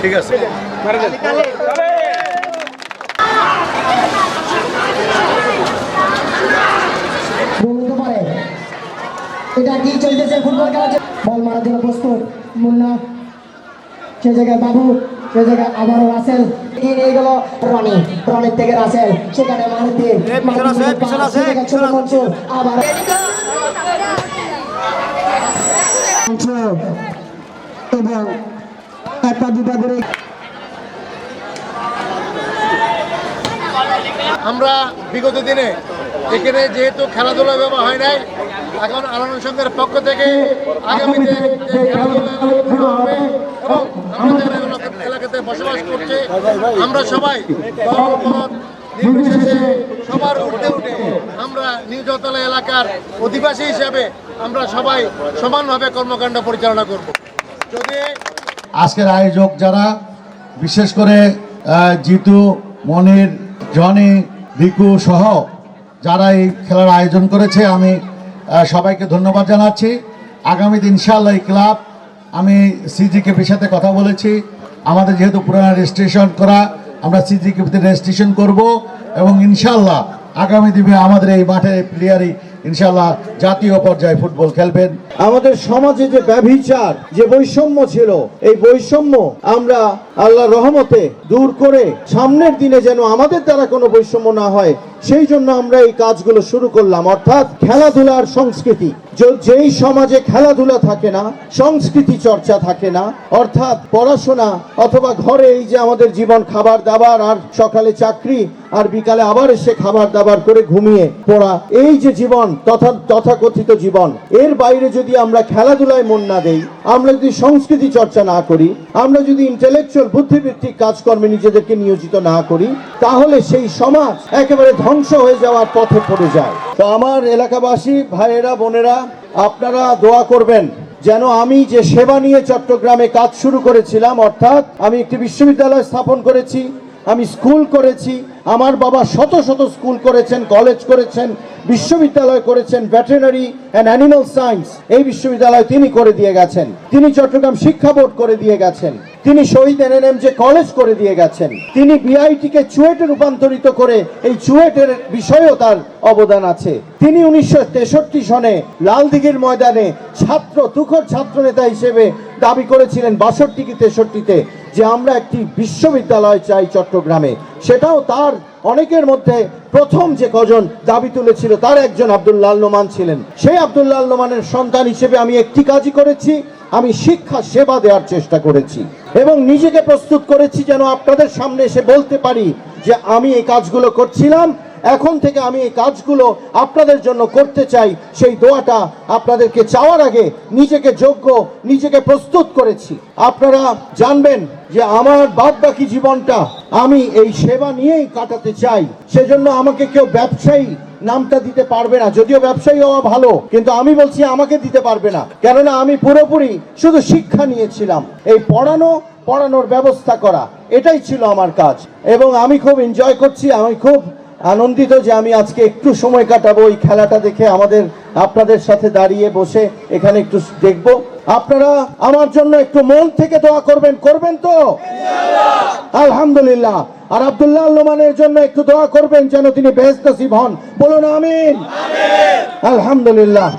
ঠিক আছে। এটা কি চলতেছে ফুটবল খেলা? বল মারার জন্য প্রস্তুত মুন্না। সে জায়গায় বাবু সে জায়গায় আবারও রাসেল। কি নিয়ে গেল রনি রনির থেকে রাসেল। সেখানে মারুতি। আবার এবং একটা দুটা করে আমরা বিগত দিনে এখানে যেহেতু খেলাধুলা ব্যবহার হয় নাই এখন আনন্দ সংঘের পক্ষ থেকে আগামীতে এলাকাতে বসবাস করছে আমরা সবাই নির্বিশেষে সবার উঠে উঠে আমরা নিউজতলা এলাকার অধিবাসী হিসাবে আমরা সবাই সমানভাবে কর্মকাণ্ড পরিচালনা করব। যদি আজকের আয়োজক যারা, বিশেষ করে জিতু, মনির, জনি রিকু সহ যারা এই খেলার আয়োজন করেছে, আমি সবাইকে ধন্যবাদ জানাচ্ছি। আগামী দিন ইনশাআল্লাহ এই ক্লাব, আমি সিজিকেপির সাথে কথা বলেছি। আমাদের যেহেতু পুরানো রেজিস্ট্রেশন করা আমরা সিজিকে রেজিস্ট্রেশন করব এবং ইনশাল্লাহ আগামী দিনে আমাদের এই মাঠে প্লেয়ারই ইনশাআল্লাহ জাতীয় পর্যায়ে ফুটবল খেলবেন। আমাদের সমাজে যে ব্যভিচার, যে বৈষম্য ছিল, এই বৈষম্য আমরা আল্লাহ রহমতে দূর করে সামনের দিনে যেন আমাদের দ্বারা কোনো বৈষম্য না হয়, সেই জন্য আমরা এই কাজগুলো শুরু করলাম। অর্থাৎ খেলাধুলার সংস্কৃতি। যেই সমাজে খেলাধুলা থাকে না, সংস্কৃতি চর্চা থাকে না, অর্থাৎ পড়াশোনা অথবা ঘরে এই যে আমাদের জীবন খাবার দাবার আর সকালে চাকরি আর বিকালে আবার এসে খাবার দাবার করে ঘুমিয়ে পড়া, এই যে জীবন তথা তথাকথিত জীবন। এর বাইরে যদি আমরা খেলাধুলায় মন না দেই, আমরা যদি সংস্কৃতি চর্চা না করি, আমরা যদি ইন্টেলেকচুয়াল বুদ্ধিবৃত্তিক কাজকর্মে নিজেদেরকে নিয়োজিত না করি, তাহলে সেই সমাজ একেবারে ধ্বংস হয়ে যাওয়ার পথে পড়ে যায়। তো আমার এলাকাবাসী, ভাইয়েরা, বোনেরা, আপনারা দোয়া করবেন যেন আমি যে সেবা নিয়ে চট্টগ্রামে কাজ শুরু করেছিলাম, অর্থাৎ আমি একটি বিশ্ববিদ্যালয় স্থাপন করেছি আমি স্কুল করেছি, আমার বাবা শত শত স্কুল করেছেন, কলেজ করেছেন, বিশ্ববিদ্যালয় করেছেন, ভেটেরিনারি অ্যান্ড অ্যানিমাল সায়েন্স, এই বিশ্ববিদ্যালয় তিনি করে দিয়ে গেছেন। তিনি চট্টগ্রাম শিক্ষা বোর্ড করে দিয়ে গেছেন। তিনি শহীদ এনএনএম যে কলেজ করে দিয়ে গেছেন। তিনি বিআইটিকে চুয়েটে রূপান্তরিত করে এই চুয়েটের বিষয়েও তার অবদান আছে। তিনি উনিশশো তেষট্টি সনে লালদিঘির ময়দানে ছাত্র তুখর ছাত্র নেতা হিসেবে দাবি করেছিলেন বাষট্টি কি তেষট্টিতে। যে আমরা একটি বিশ্ববিদ্যালয় চাই চট্টগ্রামে। সেটাও তার অনেকের মধ্যে প্রথম যে কজন দাবি তুলেছিল তার একজন আব্দুল্লাহ নোমান ছিলেন। সেই আবদুল্লাল নোমানের সন্তান হিসেবে আমি একটি কাজই করেছি, আমি শিক্ষা সেবা দেওয়ার চেষ্টা করেছি এবং নিজেকে প্রস্তুত করেছি যেন আপনাদের সামনে এসে বলতে পারি যে আমি এই কাজগুলো করছিলাম এখন থেকে আমি এই কাজগুলো আপনাদের জন্য করতে চাই। সেই দোয়াটা আপনাদেরকে চাওয়ার আগে নিজেকে যোগ্য, নিজেকে প্রস্তুত করেছি। আপনারা জানবেন যে আমার বাদ বাকি জীবনটা আমি এই সেবা নিয়েই কাটাতে চাই। সেজন্য আমাকে কেউ ব্যবসায়ী নামটা দিতে পারবে না। যদিও ব্যবসায়ী হওয়া ভালো, কিন্তু আমি বলছি আমাকে দিতে পারবে না। কেননা আমি পুরোপুরি শুধু শিক্ষা নিয়েছিলাম। এই পড়ানো, পড়ানোর ব্যবস্থা করা, এটাই ছিল আমার কাজ। এবং আমি খুব এনজয় করছি, আমি খুব আনন্দিত যে আমি আজকে একটু সময় কাটাবো এই খেলাটা দেখে আমাদের, আপনাদের সাথে দাঁড়িয়ে বসে এখানে একটু দেখব। আপনারা আমার জন্য একটু মন থেকে দোয়া করবেন করবেন তো? আলহামদুলিল্লাহ। আর আবদুল্লাহ লোমানের জন্য একটু দোয়া করবেন যেন তিনি বেহেস্ত হন। বলুন আমিন। আলহামদুলিল্লাহ।